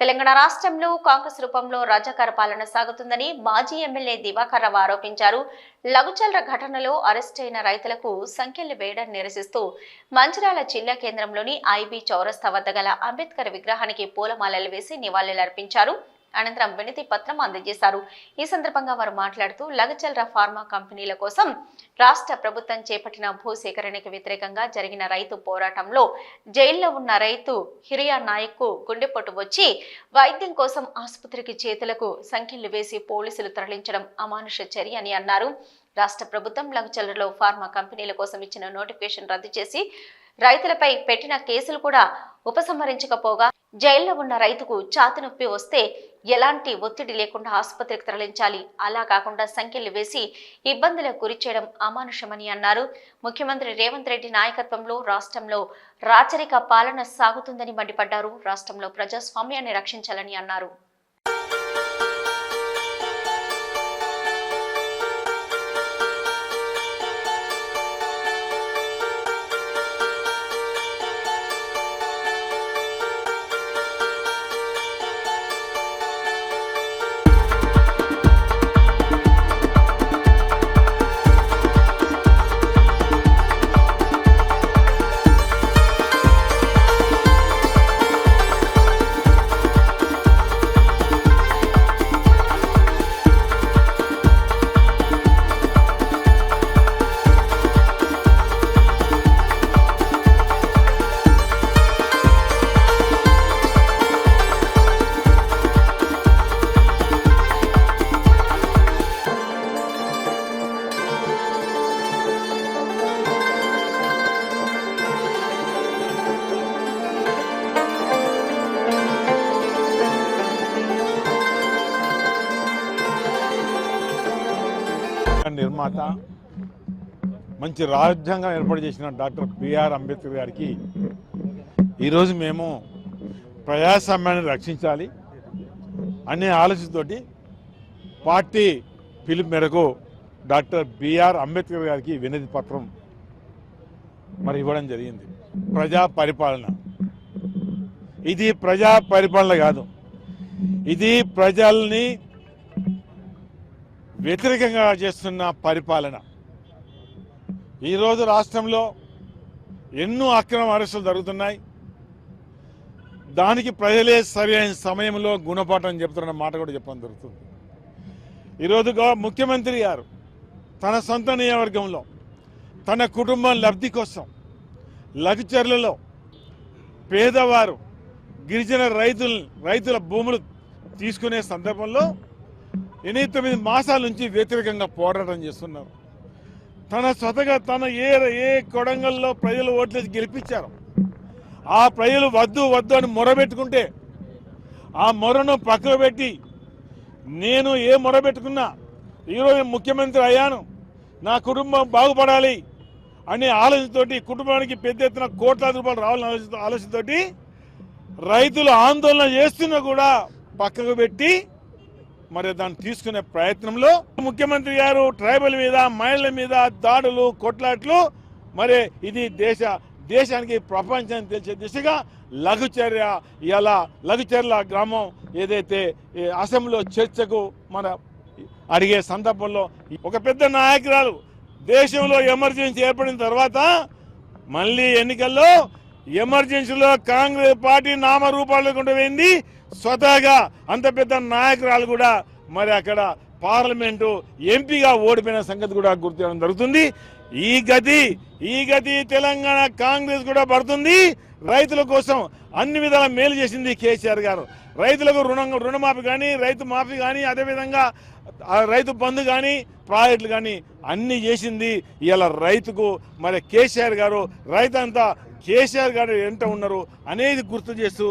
తెలంగాణ రాష్ట్రంలో కాంగ్రెస్ రూపంలో రాజాకార పాలన సాగుతుందని మాజీ ఎమ్మెల్యే దివాకర్ రావు ఆరోపించారు. లఘుచల్ర ఘటనలో అరెస్ట్ అయిన రైతులకు సంఖ్యలు వేయడం నిరసిస్తూ మంచిరాల జిల్లా కేంద్రంలోని ఐబీ చౌరస్తా వద్ద గల అంబేద్కర్ విగ్రహానికి పూలమాలలు వేసి నివాళులర్పించారు. అనంతరం వినతి పత్రం అందజేశారు. ఈ సందర్భంగా వారు మాట్లాడుతూ లగచల్ర ఫార్మా కంపెనీల కోసం రాష్ట్ర ప్రభుత్వం చేపట్టిన భూసేకరణకు వ్యతిరేకంగా జరిగిన రైతు పోరాటంలో జైల్లో ఉన్న రైతు హిరియా నాయక్ గుండెపోటు వచ్చి వైద్యం కోసం ఆసుపత్రికి చేతులకు సంఖ్యలు వేసి పోలీసులు తరలించడం అమానుష చర్య అని అన్నారు. రాష్ట్ర ప్రభుత్వం లగచల్రలో ఫార్మా కంపెనీల కోసం ఇచ్చిన నోటిఫికేషన్ రద్దు చేసి రైతులపై పెట్టిన కేసులు కూడా ఉపసంహరించకపోగా జైల్లో ఉన్న రైతుకు ఛాతి నొప్పి వస్తే ఎలాంటి ఒత్తిడి లేకుండా ఆసుపత్రికి తరలించాలి. అలా కాకుండా సంఖ్యలు వేసి ఇబ్బందులకు గురి చేయడం అమానుషమని అన్నారు. ముఖ్యమంత్రి రేవంత్ రెడ్డి నాయకత్వంలో రాష్ట్రంలో రాచరిక పాలన సాగుతుందని మండిపడ్డారు. రాష్ట్రంలో ప్రజాస్వామ్యాన్ని రక్షించాలని అన్నారు. నిర్మాత మంచి రాజ్యాంగం ఏర్పాటు చేసిన డాక్టర్ బిఆర్ అంబేద్కర్ గారికి ఈరోజు మేము ప్రజాస్వామ్యాన్ని రక్షించాలి అనే ఆలోచనతోటి పార్టీ పిలుపు మేరకు డాక్టర్ బిఆర్ అంబేద్కర్ గారికి వినతి పత్రం మరి ఇవ్వడం జరిగింది. ప్రజా పరిపాలన. ఇది ప్రజా పరిపాలన కాదు. ఇది ప్రజల్ని వ్యతిరేకంగా చేస్తున్న పరిపాలన. ఈరోజు రాష్ట్రంలో ఎన్నో అక్రమ అరెస్టులు జరుగుతున్నాయి. దానికి ప్రజలే సరైన సమయంలో గుణపాఠం చెప్తున్న మాట కూడా చెప్పడం జరుగుతుంది. ఈరోజు ముఖ్యమంత్రి గారు తన సొంత నియోజకవర్గంలో తన కుటుంబం లబ్ధి కోసం లఘుచర్లలో పేదవారు గిరిజన రైతులు రైతుల భూములు తీసుకునే సందర్భంలో ఎనిమిది తొమ్మిది మాసాల నుంచి వ్యతిరేకంగా పోరాటం చేస్తున్నారు. తన స్వతగా తన ఏ ఏ కొడంగల్లో ప్రజలు ఓట్లేసి గెలిపించారు. ఆ ప్రజలు వద్దు వద్దు అని మొరబెట్టుకుంటే ఆ మొరను పక్కకు పెట్టి నేను ఏ మొరబెట్టుకున్నా ఈరోజు ముఖ్యమంత్రి అయ్యాను నా కుటుంబం బాగుపడాలి అనే ఆలోచనతోటి కుటుంబానికి పెద్ద ఎత్తున కోట్లాది రూపాయలు రావాలని ఆలోచన ఆలోచనతోటి రైతులు ఆందోళన చేస్తున్నా కూడా పక్కకు పెట్టి మరి దాన్ని తీసుకునే ప్రయత్నంలో ముఖ్యమంత్రి గారు ట్రైబల్ మీద మహిళల మీద దాడులు కొట్లాట్లు మరి ఇది దేశ దేశానికి ప్రపంచానికి తెలిసే దిశగా లఘుచర్య ఇలా లఘుచర్ల గ్రామం ఏదైతే ఈ అసెంబ్లీలో చర్చకు మన అడిగే సందర్భంలో ఒక పెద్ద నాయకురాలు దేశంలో ఎమర్జెన్సీ ఏర్పడిన తర్వాత మళ్ళీ ఎన్నికల్లో ఎమర్జెన్సీలో కాంగ్రెస్ పార్టీ నామరూపాలు పోయింది. స్వతహాగా అంత పెద్ద నాయకురాలు కూడా మరి అక్కడ పార్లమెంటు ఎంపీగా ఓడిపోయిన సంగతి కూడా గుర్తించడం జరుగుతుంది. ఈ గతి ఈ గతి తెలంగాణ కాంగ్రెస్ కూడా పడుతుంది. రైతుల కోసం అన్ని విధాల మేలు చేసింది కేసీఆర్ గారు. రైతులకు రుణం రుణమాఫీ కానీ రైతు మాఫీ కానీ అదేవిధంగా రైతు బంధు కానీ ప్రాజెక్టులు కానీ అన్ని చేసింది. ఇలా రైతుకు మరి కేసీఆర్ గారు రైతంతా కేసీఆర్ గారు ఎంత ఉన్నారు అనేది గుర్తు చేస్తూ